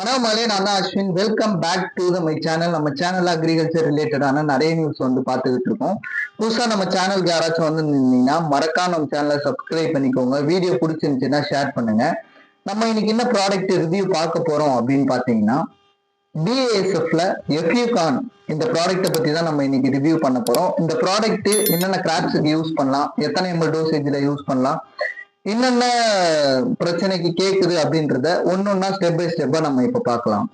வணக்கம் நான் தான் Ashwin. Welcome back to the my channel நம்ம சேனல் அக்ரிகல்ச்சர் ரிலேட்டடான நிறைய நியூஸ் வந்து பார்த்துக்கிட்டு இருக்கோம். புதுசாக நம்ம சேனலுக்கு யாராச்சும் வந்து நின்னீங்கன்னா மறக்காம நம்ம சேனலை சப்ஸ்கிரைப் பண்ணிக்கோங்க. வீடியோ பிடிச்சிருந்துச்சுன்னா ஷேர் பண்ணுங்க. நம்ம இன்னைக்கு என்ன ப்ராடக்ட் ரிவ்யூ பார்க்க போறோம் அப்படின்னு பார்த்தீங்கன்னா பிஏஎஸ்எஃப்ல எஃப்யூகான் இந்த ப்ராடக்ட்டை பற்றி தான் நம்ம இன்னைக்கு ரிவ்யூ பண்ண போறோம். இந்த ப்ராடக்ட் என்னென்ன கிராப்ஸுக்கு யூஸ் பண்ணலாம் எத்தனை எம்எல் டோசேஜில் யூஸ் பண்ணலாம் என்னென்ன பிரச்சனைக்கு கேக்குது அப்படின்றத ஒன்னொன்னா ஸ்டெப் பை ஸ்டெப்பா நம்ம இப்ப பார்க்கலாம்.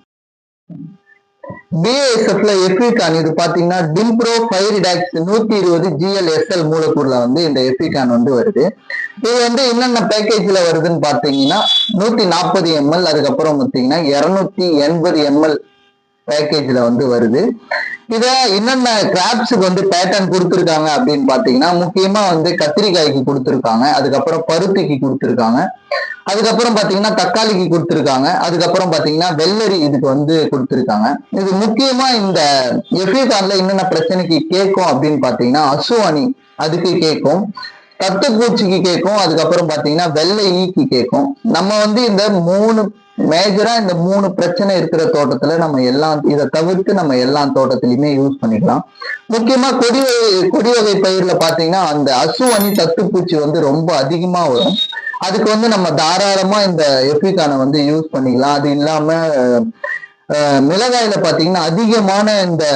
பிஏஎஸ்எஃப்ல எஃபிகான் இது பாத்தீங்கன்னா டிம்ப்ரோ ஃபைவ் ரிடாக்ஸ் நூத்தி இருபது ஜிஎல்எஸ்எல் மூலக்கூறுல வந்து இந்த எஃபிகான் வந்து வருது. இது வந்து என்னென்ன பேக்கேஜ்ல வருதுன்னு பாத்தீங்கன்னா நூத்தி நாற்பது எம்எல் அதுக்கப்புறம் பாத்தீங்கன்னா இருநூத்தி எண்பது எம்எல் பேக்கேஜ்ல வந்து வருது. இத என்னென்ன கிராப்ஸுக்கு வந்து பேட்டர்ன் கொடுத்துருக்காங்க அப்படின்னு பாத்தீங்கன்னா முக்கியமா வந்து கத்திரிக்காய்க்கு கொடுத்துருக்காங்க. அதுக்கப்புறம் பருத்திக்கு கொடுத்துருக்காங்க. அதுக்கப்புறம் பாத்தீங்கன்னா தக்காளிக்கு கொடுத்துருக்காங்க. அதுக்கப்புறம் பாத்தீங்கன்னா வெள்ளரி இதுக்கு வந்து கொடுத்துருக்காங்க. இது முக்கியமா இந்த எஃபிகான்ல என்னென்ன பிரச்சனைக்கு கேட்கும் அப்படின்னு பாத்தீங்கன்னா அசுவானி அதுக்கு கேட்கும். தத்துப்பூச்சிக்கு கேட்கும். அதுக்கப்புறம் பாத்தீங்கன்னா வெள்ளை ஈக்கு கேட்கும். நம்ம வந்து இந்த மூணு மேஜரா இந்த மூணு பிரச்சனை இருக்கிற தோட்டத்துல நம்ம எல்லாம் இதை தவிர்த்து நம்ம எல்லா தோட்டத்திலயுமே யூஸ் பண்ணிக்கலாம். முக்கியமா கொடி கொடி வகை பயிர்ல பாத்தீங்கன்னா அந்த அசுவனி தத்துப்பூச்சி வந்து ரொம்ப அதிகமா வரும். அதுக்கு வந்து நம்ம தாராளமா இந்த எஃபிகானை வந்து யூஸ் பண்ணிக்கலாம். அது இல்லாம மிளகாயில பாத்தீங்கன்னா அதிகமான இந்த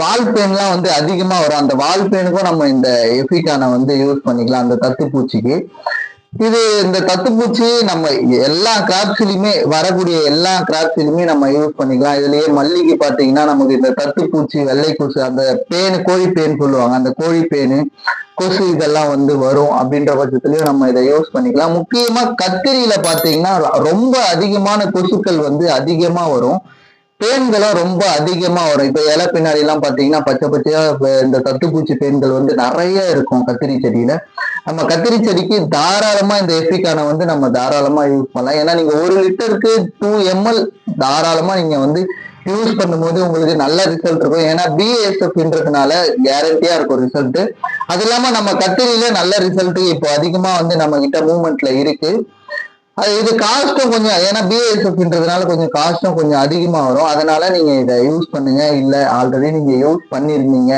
வால் பெயின்லாம் வந்து அதிகமா வரும். அந்த வால்பேனுக்கும் நம்ம இந்த எஃபிகானை வந்து யூஸ் பண்ணிக்கலாம் அந்த தத்துப்பூச்சிக்கு இது இந்த தத்துப்பூச்சி நம்ம எல்லா கிராப்ஸ்லயுமே வரக்கூடிய எல்லா கிராப்ஸ்லயுமே நம்ம யூஸ் பண்ணிக்கலாம். இதுலயே மல்லிகை பாத்தீங்கன்னா நமக்கு இந்த தத்துப்பூச்சி வெள்ளை கொசு அந்த பேனு கோழி பேன் சொல்லுவாங்க. அந்த கோழி பேனு கொசு இதெல்லாம் வந்து வரும் அப்படின்ற பட்சத்துலயும் நம்ம இதை யூஸ் பண்ணிக்கலாம். முக்கியமா கத்திரியில பாத்தீங்கன்னா ரொம்ப அதிகமான கொசுக்கள் வந்து அதிகமா வரும். பேன்களும் ரொம்ப அதிகமா வரும். இப்ப இலை பின்னாடி எல்லாம் பாத்தீங்கன்னா பச்சை பச்சையா இந்த தத்துப்பூச்சி பேன்கள் வந்து நிறைய இருக்கும் கத்திரி செடியில. நம்ம கத்திரி செடிக்கு தாராளமா இந்த எஃபிகானை வந்து நம்ம தாராளமா யூஸ் பண்ணலாம். ஏன்னா நீங்க ஒரு லிட்டருக்கு டூ எம்எல் தாராளமா நீங்க வந்து யூஸ் பண்ணும்போது உங்களுக்கு நல்ல ரிசல்ட் இருக்கும். ஏன்னா பிஎஸ்எஃப்ன்றதுனால கேரண்டியா இருக்கும் ரிசல்ட் அது இல்லாம நம்ம கத்திரியில நல்ல ரிசல்ட் இப்போ அதிகமா வந்து நம்ம கிட்ட மூவ்மெண்ட்ல இருக்கு. அது இது காஸ்ட்டும் கொஞ்சம் ஏன்னா பிஎஸ்எஃப்ன்றதுனால கொஞ்சம் காஸ்ட்டும் கொஞ்சம் அதிகமா வரும். அதனால நீங்க இதை யூஸ் பண்ணுங்க. இல்ல ஆல்ரெடி நீங்க யூஸ் பண்ணிருந்தீங்க.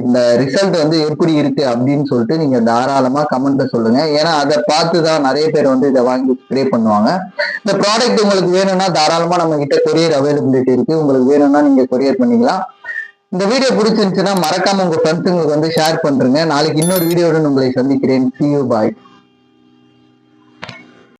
இந்த ரிசல்ட் வந்து எப்படி இருக்கு அப்படின்னு சொல்லிட்டு நீங்க தாராளமா கமெண்ட்ல சொல்லுங்க. ஏன்னா அதை பார்த்து தான் நிறைய பேர் வந்து இதை வாங்கி ஸ்ப்ரே பண்ணுவாங்க. இந்த ப்ராடக்ட் உங்களுக்கு வேணும்னா தாராளமா நம்ம கிட்ட கொரியர் அவைலபிலிட்டி இருக்கு. உங்களுக்கு வேணும்னா நீங்க கொரியர் பண்ணிக்கலாம். இந்த வீடியோ பிடிச்சிருந்துச்சுன்னா மறக்காம உங்க ஃப்ரெண்ட்ஸுங்களுக்கு வந்து ஷேர் பண்றேங்க. நாளைக்கு இன்னொரு வீடியோடு உங்களை சந்திக்கிறேன். C you bye